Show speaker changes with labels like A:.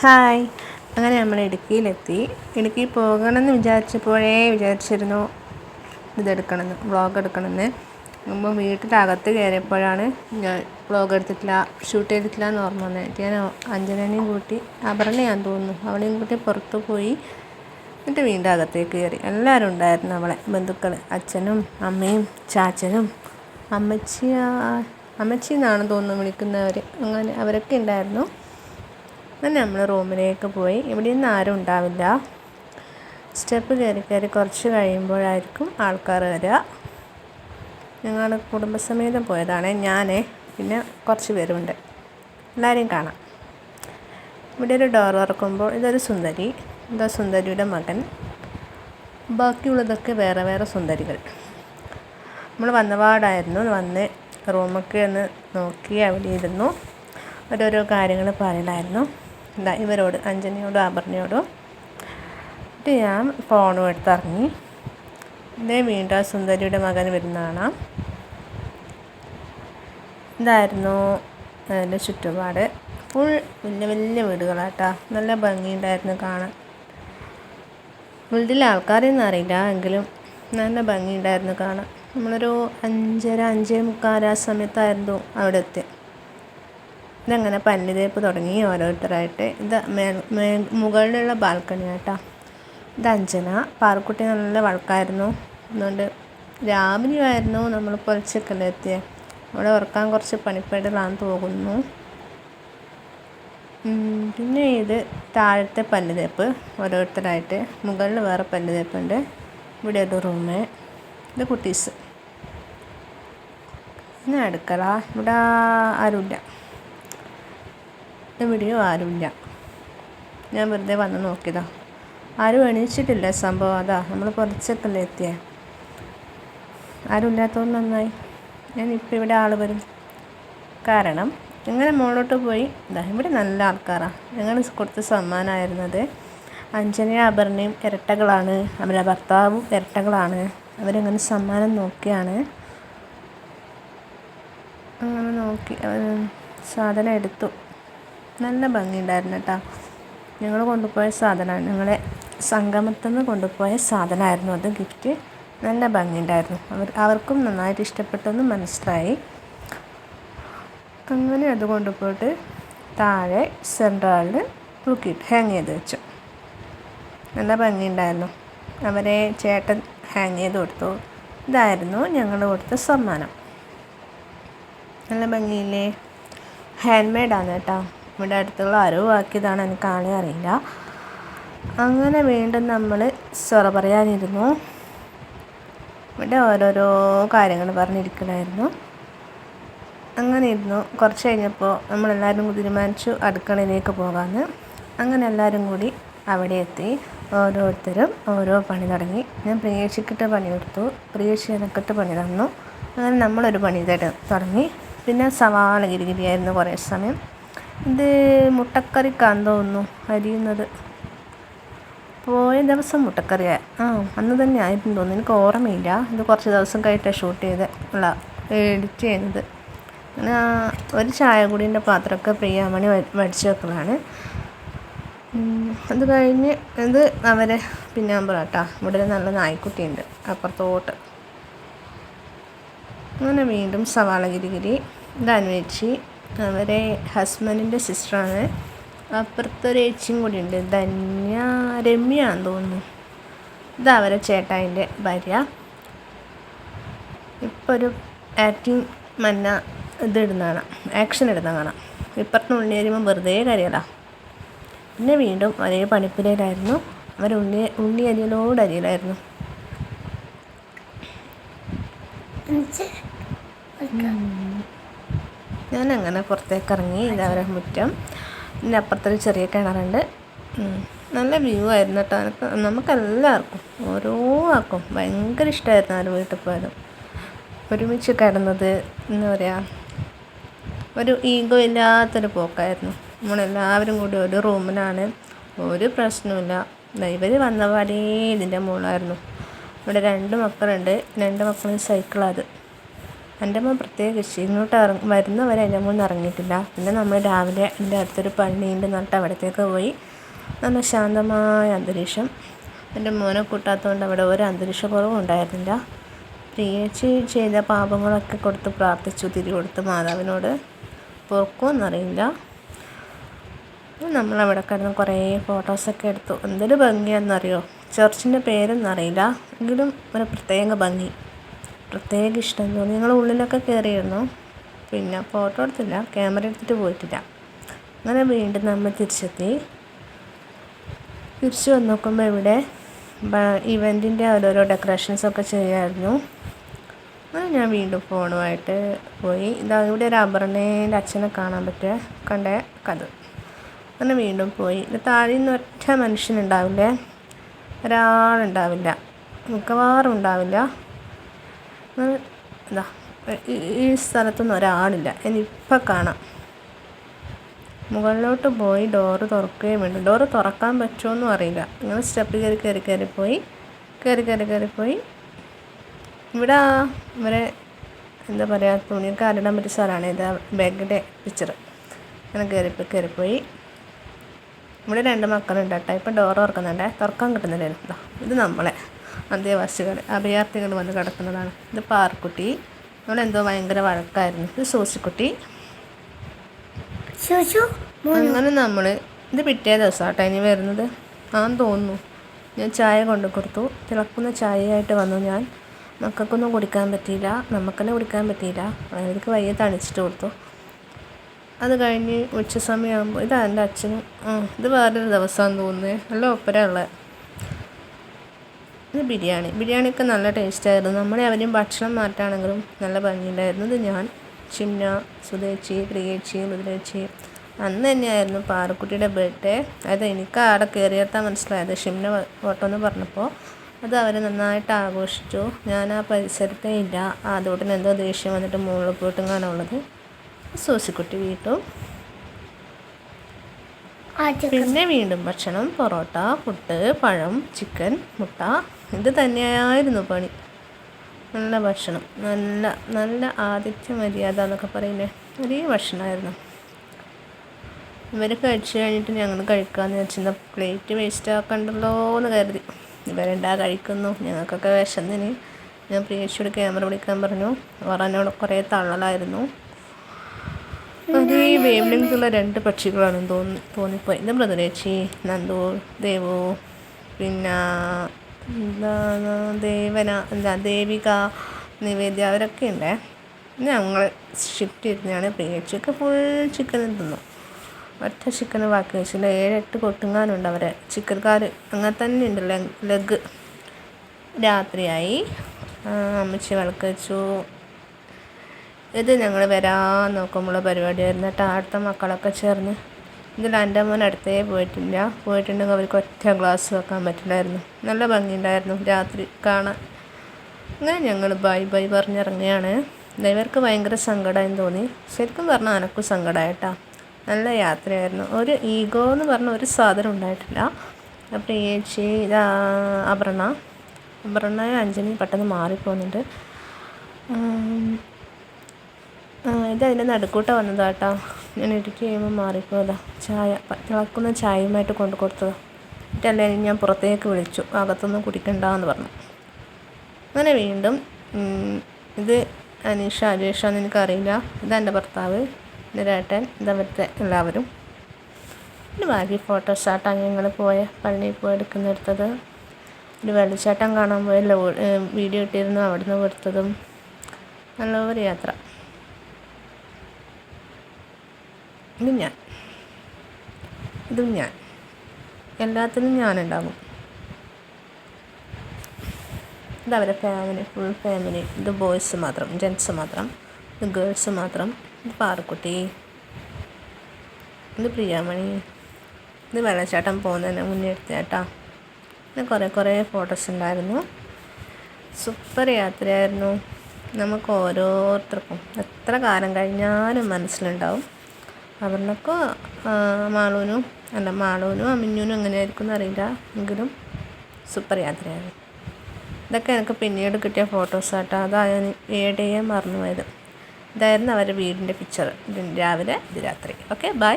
A: Hi. അങ്ങനെ നമ്മൾ ഇടുക്കിയിലെത്തി. ഇടുക്കി പോകണമെന്ന് വിചാരിച്ചപ്പോഴേ വിചാരിച്ചിരുന്നു ഇതെടുക്കണമെന്ന് വ്ളോഗ് എടുക്കണമെന്ന്. മുമ്പ് വീട്ടിലകത്ത് കയറിയപ്പോഴാണ് ഞാൻ വ്ളോഗ് എടുത്തിട്ടില്ല ഷൂട്ട് ചെയ്തിട്ടില്ല എന്ന് ഓർമ്മ വന്നത്. ഞാൻ അഞ്ജനനെയും കൂട്ടി അപർണയാന്ന് തോന്നുന്നു. അവളെയും കൂട്ടി പുറത്ത് പോയി എന്നിട്ട് വീണ്ടും അകത്തേക്ക് കയറി. എല്ലാവരും ഉണ്ടായിരുന്നു അവളെ ബന്ധുക്കൾ അച്ഛനും അമ്മയും ചാച്ചനും അമ്മച്ചി അമ്മച്ചി എന്നാണ് തോന്നുന്നു വിളിക്കുന്നവർ അങ്ങനെ അവരൊക്കെ ഉണ്ടായിരുന്നു. അങ്ങനെ നമ്മൾ റൂമിലേക്ക് പോയി. ഇവിടെ നിന്ന് ആരും ഉണ്ടാവില്ല. സ്റ്റെപ്പ് കയറി കയറി കുറച്ച് കഴിയുമ്പോഴായിരിക്കും ആൾക്കാർ വരിക ഞങ്ങൾ കുടുംബസമേതം പോയതാണ് ഞാൻ പിന്നെ കുറച്ച് പേരുണ്ട്. എല്ലാവരെയും കാണാം. ഇവിടെ ഒരു ഡോർ തുറക്കുമ്പോൾ ഇതൊരു സുന്ദരി എന്താ സുന്ദരിയുടെ മകൻ. ബാക്കിയുള്ളതൊക്കെ വേറെ വേറെ സുന്ദരികൾ. നമ്മൾ വന്നപാടായിരുന്നു. വന്ന് റൂമൊക്കെ ഒന്ന് നോക്കി അവിടെ ഇരുന്നു. ഓരോരോ കാര്യങ്ങൾ പറയലായിരുന്നു എന്താ ഇവരോട് അഞ്ജനയോടും അപർണയോടും എന്നിട്ട് ഞാൻ ഫോണും എടുത്തിറങ്ങി ഇതേ വീണ്ടും ആ സുന്ദരിയുടെ മകൻ വരുന്നതാണ് ഇതായിരുന്നു അതിന്റെ ചുറ്റുപാട്. ഫുൾ വലിയ വലിയ വീടുകളാട്ടാ. നല്ല ഭംഗിയുണ്ടായിരുന്നു കാണാൻ. വീട്ടിലെ ആൾക്കാരെയൊന്നും അറിയില്ല എങ്കിലും നല്ല ഭംഗിയുണ്ടായിരുന്നു കാണാൻ. നമ്മളൊരു അഞ്ചര അഞ്ചേ മുക്കാൽ ആ സമയത്തായിരുന്നു അവിടെ എത്തിയത് ഇതങ്ങനെ പല്ല് തേപ്പ് തുടങ്ങി ഓരോരുത്തരായിട്ട്. ഇത് മുകളിലുള്ള ബാൽക്കണി കേട്ടോ ഇത് അഞ്ജന. പാറക്കുട്ടി നല്ല വഴക്കായിരുന്നു. അതുകൊണ്ട് രാവിലെയായിരുന്നു നമ്മൾ പൊലച്ചക്കല്ലേ എത്തിയത് അവിടെ ഉറക്കാൻ കുറച്ച് പണിപ്പെടലാന്ന് തോന്നുന്നു. പിന്നെ ഇത് താഴത്തെ പല്ല് തേപ്പ് ഓരോരുത്തരായിട്ട്. മുകളിൽ വേറെ പല്ല് തേപ്പുണ്ട് ഇവിടെ ഒരു റൂമ്. ഇത് കുട്ടീസ്. പിന്നെ അടുക്കള. ഇവിടെ ആരുമില്ല. ഇവിടെയും ആരുമില്ല. ഞാൻ വെറുതെ വന്ന് നോക്കിയതാ. ആരും എണീച്ചിട്ടില്ല സംഭവം. അതാ നമ്മൾ പുറച്ചൊക്കെ എത്തിയേ? ആരും നന്നായി. നന്നായി ഞാനിപ്പോൾ ഇവിടെ ആൾ വരും. കാരണം ഇങ്ങനെ മുകളിലോട്ട് പോയി. ഇതാ ഇവിടെ നല്ല ആൾക്കാരാണ് ഞങ്ങൾ കൊടുത്ത സമ്മാനമായിരുന്നത് അഞ്ജനയും അപർണയും ഇരട്ടകളാണ്. അവരുടെ ഭർത്താവും ഇരട്ടകളാണ്. അവരങ്ങനെ സമ്മാനം നോക്കിയാണ്. അങ്ങനെ നോക്കി സാധനം എടുത്തു. നല്ല ഭംഗിയുണ്ടായിരുന്നു കേട്ടോ. ഞങ്ങൾ കൊണ്ടുപോയ സാധനമാണ് ഞങ്ങളെ സംഗമത്തിൽ നിന്ന് കൊണ്ടുപോയ സാധനമായിരുന്നു അത്. ഗിഫ്റ്റ് നല്ല ഭംഗിയുണ്ടായിരുന്നു. അവർ അവർക്കും നന്നായിട്ട് ഇഷ്ടപ്പെട്ടെന്ന് മനസ്സിലായി. അങ്ങനെ അത് കൊണ്ടുപോയിട്ട് താഴെ സെൻട്രലിൽ തൂക്കിയിട്ട് ഹാങ് ചെയ്ത് വെച്ചു. നല്ല ഭംഗിയുണ്ടായിരുന്നു. അവരെ ചേട്ടൻ ഹാങ് ചെയ്ത് കൊടുത്തു. ഇതായിരുന്നു ഞങ്ങൾ കൊടുത്ത സമ്മാനം. നല്ല ഭംഗിയില്ലേ? ഹാൻഡ് മെയ്ഡാണ് കേട്ടോ. ഇവിടെ അടുത്തുള്ള ആരോ ആക്കിയതാണ് എനിക്ക് ആളെ അറിയില്ല. അങ്ങനെ വീണ്ടും നമ്മൾ സൊറ പറയാനിരുന്നു. ഇവിടെ ഓരോരോ കാര്യങ്ങൾ പറഞ്ഞിരിക്കണമായിരുന്നു അങ്ങനെ ഇരുന്നു. കുറച്ച് കഴിഞ്ഞപ്പോൾ നമ്മളെല്ലാവരും തീരുമാനിച്ചു അടുക്കളയിലേക്ക് പോകാമെന്ന് അങ്ങനെ എല്ലാവരും കൂടി അവിടെ എത്തി. ഓരോരുത്തരും ഓരോ പണി തുടങ്ങി. ഞാൻ പ്രിയേഷിക്കിട്ട് പണി കൊടുത്തു. പ്രിയേഷി എനക്കിട്ട് പണി തന്നു. അങ്ങനെ നമ്മളൊരു പണി തുടങ്ങി. പിന്നെ സവാള ഗിരിഗിരിയായിരുന്നു കുറേ സമയം. ഇത് മുട്ടക്കറിക്കാന്ന് തോന്നുന്നു അരിയുന്നത്. പോയ ദിവസം മുട്ടക്കറി ആ അന്ന് തന്നെ ആയിരുന്നു തോന്നുന്നു. എനിക്ക് ഓർമ്മയില്ല. ഇത് കുറച്ച് ദിവസം കഴിഞ്ഞിട്ട് ഷൂട്ട് ചെയ്ത് ഉള്ള എഡിറ്റ് ചെയ്യുന്നത്. അങ്ങനെ ഒരു ചായ കൂടിന്റെ പാത്രമൊക്കെ പ്രിയാമണി വടിച്ചു വെക്കുന്നതാണ്. അത് കഴിഞ്ഞ് ഇത് അവരെ പിന്നാമ്പറ കേട്ടോ ഇവിടെ നല്ല നായ്ക്കുട്ടിയുണ്ട് അപ്പുറത്തോട്ട്. അങ്ങനെ വീണ്ടും സവാള ഗിരിഗിരി അന്വേഷിച്ച് അവരെ ഹസ്ബൻഡിന്റെ സിസ്റ്ററാണ് അപ്പുറത്തൊരു ഏച്ചിയും കൂടി ഉണ്ട്. ധന്യ രമ്യാന്ന് തോന്നുന്നു. ഇത് അവരെ ചേട്ടായിന്റെ ഭാര്യ. ഇപ്പോൾ ഒരു ആക്ടിങ് മന്ന ഇത് ഇടുന്ന കാണാം ആക്ഷൻ ഇടുന്ന കാണാം. ഇപ്പുറത്തെ ഉണ്ണി വരുമ്പോൾ വെറുതെ കരയലാ. പിന്നെ വീണ്ടും ഒരേ പണിപ്പുരയിലായിരുന്നു. അവർ ഉണ്ണി ഉണ്ണി അരിയലോട് അരിയലായിരുന്നു. ഞാൻ അങ്ങനെ പുറത്തേക്ക് ഇറങ്ങി ഇതവരെ മുറ്റം. പിന്നെ അപ്പുറത്തൊരു ചെറിയ കിണറുണ്ട്. നല്ല വ്യൂ ആയിരുന്നു കേട്ടോ. എനിക്ക് നമുക്കെല്ലാവർക്കും ഓരോ ആൾക്കും ഭയങ്കര ഇഷ്ടമായിരുന്നു ആ വീട്ടിൽ പോയാലും ഒരുമിച്ച് കിടന്നത് എന്താ പറയുക ഒരു ഈഗോ ഇല്ലാത്തൊരു പോക്കായിരുന്നു. നമ്മളെല്ലാവരും കൂടി ഒരു റൂമിലാണ്. ഒരു പ്രശ്നമില്ല ഇവർ വന്ന പാടേ ഇതിന്റെ മുകളായിരുന്നു ഇവിടെ രണ്ട് മക്കളുണ്ട്. രണ്ട് മക്കളും സൈക്കിളത് എന്റെ അമ്മ പ്രത്യേകിച്ച് ഇങ്ങോട്ട് ഇറങ്ങി വരുന്നവരെ എന്റെ ഒന്നും ഇറങ്ങിയിട്ടില്ല. പിന്നെ നമ്മൾ രാവിലെ എന്റെ അടുത്തൊരു പള്ളിയുണ്ട് എന്നിട്ട് അവിടത്തേക്ക് പോയി. നല്ല ശാന്തമായ അന്തരീക്ഷം. എന്റെ മോനെ കൂട്ടാത്തതുകൊണ്ട് അവിടെ ഒരു അന്തരീക്ഷ കുറവും ഉണ്ടായിരുന്നില്ല. പ്രിയേച്ചി ചെയ്ത പാപങ്ങളൊക്കെ കൊടുത്ത് പ്രാർത്ഥിച്ചു തിരി കൊടുത്ത് മാതാവിനോട്. പോക്കുമെന്നറിയില്ല നമ്മളവിടെ കിടന്ന് കുറേ ഫോട്ടോസൊക്കെ എടുത്തു. എന്തൊരു ഭംഗിയാണെന്നറിയോ ചർച്ചിന്റെ പേരൊന്നും അറിയില്ല എങ്കിലും ഒരു പ്രത്യേക ഭംഗി. പ്രത്യേക ഇഷ്ടം തോന്നി ഞങ്ങൾ ഉള്ളിലൊക്കെ കയറിയിരുന്നു പിന്നെ ഫോട്ടോ എടുത്തില്ല ക്യാമറ എടുത്തിട്ട് പോയിട്ടില്ല. അങ്ങനെ വീണ്ടും നമ്മൾ തിരിച്ചെത്തി. തിരിച്ചു വന്ന് നോക്കുമ്പോൾ ഇവിടെ ഇവന്റിന്റെ ഓരോരോ ഡെക്കറേഷൻസൊക്കെ ചെയ്യായിരുന്നു. അങ്ങനെ ഞാൻ വീണ്ടും ഫോണുമായിട്ട് പോയി. ഇതാ ഇവിടെ ഒരു അപർണേന്റെ അച്ഛനെ കാണാൻ പറ്റിയ കണ്ട കഥ. അങ്ങനെ വീണ്ടും പോയി. താഴെ നിന്ന് ഒറ്റ മനുഷ്യനുണ്ടാവില്ലേ ഒരാളുണ്ടാവില്ല. മിക്കവാറും ഉണ്ടാവില്ല. എന്താ ഈ സ്ഥലത്തൊന്നും ഒരാളില്ല. ഇനിയിപ്പം കാണാം. മുകളിലോട്ട് പോയി ഡോറ് തുറക്കുകയും വേണ്ട ഡോറ് തുറക്കാൻ പറ്റുമോയെന്നും അറിയില്ല. ഇങ്ങനെ സ്റ്റെപ്പ് കയറി കയറി കയറി പോയി കയറി കയറി കയറി പോയി. ഇവിടെ ഇവരെ എന്താ പറയുക തുണിയൊക്കെ അരിടാൻ പറ്റിയ സ്ഥലമാണ്. ഇത് ബാഗിന്റെ പിക്ചർ അങ്ങനെ കയറി കയറിപ്പോയി ഇവിടെ രണ്ട് മക്കളുണ്ട് കേട്ടോ. ഇപ്പം ഡോർ തുറക്കുന്നുണ്ടേ. തുറക്കാൻ കിട്ടുന്നില്ലായിരുന്നു ഇത് നമ്മളെ. അന്തേവാസികൾ അഭയാർത്ഥികൾ വന്ന് കിടക്കുന്നതാണ്. ഇത് പാർക്കുട്ടി. എന്തോ ഭയങ്കര വഴക്കായിരുന്നു. ഇത് സൂസിക്കുട്ടി. അങ്ങനെ നമ്മൾ ഇത് പിറ്റേ ദിവസം കേട്ടോ ഇനി വരുന്നത്. ആന്ന് തോന്നുന്നു. ഞാൻ ചായ കൊണ്ടു കൊടുത്തു. തിളക്കുന്ന ചായയായിട്ട് വന്നു ഞാൻ. മക്കൾക്കൊന്നും കുടിക്കാൻ പറ്റിയില്ല. നമുക്കെന്നെ കുടിക്കാൻ പറ്റിയില്ല. അവർക്ക് വയ്യ തണിച്ചിട്ട് കൊടുത്തു. അത് കഴിഞ്ഞ് ഉച്ച സമയമാകുമ്പോൾ ഇതാ എന്റെ അച്ഛനും. ഇത് വേറൊരു ദിവസമാണെന്ന് തോന്നുന്നത് നല്ല ഒപ്പര ഉള്ളത് ഇത് ബിരിയാണി. ബിരിയാണിയൊക്കെ നല്ല ടേസ്റ്റായിരുന്നു. നമ്മളെ അവരും ഭക്ഷണം മാറ്റാണെങ്കിലും നല്ല ഭംഗിയുണ്ടായിരുന്നു. ഇത് ഞാൻ ചിന്ന സുധേച്ചി പ്രിയേച്ചി മുതലേച്ചി അന്ന് തന്നെയായിരുന്നു പാറക്കുട്ടിയുടെ ബർത്ത്ഡേ അത് എനിക്ക് ആടെ കയറിയെത്താൻ മനസ്സിലായത്. ഷിംന ഓട്ടം എന്ന് പറഞ്ഞപ്പോൾ അത് അവർ നന്നായിട്ട് ആഘോഷിച്ചു. ഞാൻ ആ പരിസരത്തേ ഇല്ല. അതോട്ടിന് എന്തോ ദേഷ്യം വന്നിട്ട് മുകളിൽ പോയിട്ടും കാണാനുള്ളത്. സൂസിക്കുട്ടി വീട്ടും. പിന്നെ വീണ്ടും ഭക്ഷണം പൊറോട്ട പുട്ട് പഴം ചിക്കൻ മുട്ട. ഇത് തന്നെയായിരുന്നു പണി. നല്ല ഭക്ഷണം. നല്ല നല്ല ആതിഥ്യ മര്യാദ എന്നൊക്കെ പറയുന്നത് ഒരേ ഭക്ഷണമായിരുന്നു. ഇവർ കഴിച്ചു കഴിഞ്ഞിട്ട് ഞങ്ങൾ കഴിക്കാമെന്ന് വെച്ചാൽ പ്ലേറ്റ് വേസ്റ്റ് ആക്കണ്ടല്ലോ എന്ന് കരുതി. ഇവരെന്താ കഴിക്കുന്നു? ഞങ്ങൾക്കൊക്കെ വിശന്നിന്. ഞാൻ പ്രിയേഷിയോട് ക്യാമറ പിടിക്കാൻ പറഞ്ഞു. പറഞ്ഞോട് കുറേ തള്ളലായിരുന്നു. ഒരേ വേവ് ലെങ്തുള്ള രണ്ട് പക്ഷികളാണെന്ന് തോന്നി തോന്നിപ്പോയി. ഇത് മൃദുരേച്ചി നന്ദു ദേവു പിന്നെ എന്താണ്? ദേവന എന്താ? ദേവിക നിവേദ്യ അവരൊക്കെ ഉണ്ടേ ഞങ്ങൾ ഷിഫ്റ്റ് ഇരുന്നാണ് പ്രിയേച്ചിയൊക്കെ ഫുൾ ചിക്കൻ തിന്നു. ഒറ്റ ചിക്കൻ ബാക്കി വെച്ചില്ല ഏഴെട്ട് കൊട്ടുങ്ങാനുണ്ട് അവരെ. ചിക്കൻകാർ അങ്ങനെ തന്നെ ഉണ്ട്. ലെഗ് രാത്രിയായി. അമ്മച്ചി വിളക്ക് വെച്ചു. ഇത് ഞങ്ങൾ വരാൻ നോക്കുമ്പോൾ പരിപാടിയായിരുന്നു കേട്ടോ അടുത്ത മക്കളൊക്കെ ചേർന്ന് ഇതിൽ എന്റെ മോൻ അടുത്തേ പോയിട്ടില്ല. പോയിട്ടുണ്ടെങ്കിൽ അവർക്ക് ഒറ്റ ഗ്ലാസ് വെക്കാൻ പറ്റില്ലായിരുന്നു. നല്ല ഭംഗിയുണ്ടായിരുന്നു രാത്രി കാണാൻ. അങ്ങനെ ഞങ്ങൾ ബൈ ബൈ പറഞ്ഞിറങ്ങിയാണ് ഇവർക്ക് ഭയങ്കര സങ്കടമായി തോന്നി. ശരിക്കും പറഞ്ഞാൽ എനക്കും സങ്കടമായിട്ടാ നല്ല യാത്രയായിരുന്നു. ഒരു ഈഗോ എന്ന് പറഞ്ഞ ഒരു സാധനം ഉണ്ടായിട്ടില്ല. അപ്പോൾ ഏച്ചി ഇതാ അപർണ. അപർണ അഞ്ജനി പെട്ടെന്ന് മാറിപ്പോകുന്നുണ്ട്. ഇത് അതിന്റെ നടുക്കൂട്ട വന്നതാട്ടോ ഞാൻ ഇടുക്കി കഴിയുമ്പോൾ മാറിപ്പോയതാ. ചായ തിളക്കുന്ന ചായയുമായിട്ട് കൊണ്ടു കൊടുത്തതാ. എന്നിട്ടല്ലേ ഞാൻ പുറത്തേക്ക് വിളിച്ചു. അകത്തൊന്നും കുടിക്കണ്ടെന്ന് പറഞ്ഞു. അങ്ങനെ വീണ്ടും ഇത് അനീഷ അജേഷ എന്ന് എനിക്കറിയില്ല. ഇതെന്റെ ഭർത്താവ് നിരേട്ടൻ ഇതവരുടെ എല്ലാവരും. പിന്നെ ബാക്കി ഫോട്ടോസാട്ടാണ് ഞങ്ങൾ പോയ പള്ളിയിൽ പോയി എടുക്കുന്നെടുത്തത്. ഒരു വെള്ളച്ചാട്ടം കാണാൻ പോയ വീഡിയോ ഇട്ടിരുന്നു അവിടുന്ന് കൊടുത്തതും. നല്ല ഒരു യാത്ര. ഇത് ഞാൻ. ഇതും ഞാൻ. എല്ലാത്തിനും ഞാനുണ്ടാകും. ഇത് അവരെ ഫാമിലി ഫുൾ ഫാമിലി ഇത് ബോയ്സ് മാത്രം ജെൻസ് മാത്രം. ഇത് ഗേൾസ് മാത്രം. ഇത് പാറക്കുട്ടി. ഇത് പ്രിയാമണി. ഇത് വെള്ളച്ചാട്ടം പോകുന്നതിന് മുന്നേ എടുത്തേട്ടാ പിന്നെ കുറേ കുറേ ഫോട്ടോസ് ഉണ്ടായിരുന്നു. സൂപ്പർ യാത്രയായിരുന്നു. നമുക്ക് ഓരോരുത്തർക്കും എത്ര കാലം കഴിഞ്ഞാലും മനസ്സിലുണ്ടാവും. അവരിനൊക്കെ മാളൂനും അല്ല മാളൂനും അമിഞ്ഞൂനും എങ്ങനെയായിരിക്കും എന്നറിയില്ല. എങ്കിലും സൂപ്പർ യാത്രയായിരുന്നു ഇതൊക്കെ എനിക്ക് പിന്നീട് കിട്ടിയ ഫോട്ടോസാട്ടോ അതാ ഞാൻ ഏടയെ മറന്നു മറന്നുപോയത്. ഇതായിരുന്നു അവരുടെ വീടിന്റെ പിക്ചർ രാവിലെ ഇത് രാത്രി. Okay bye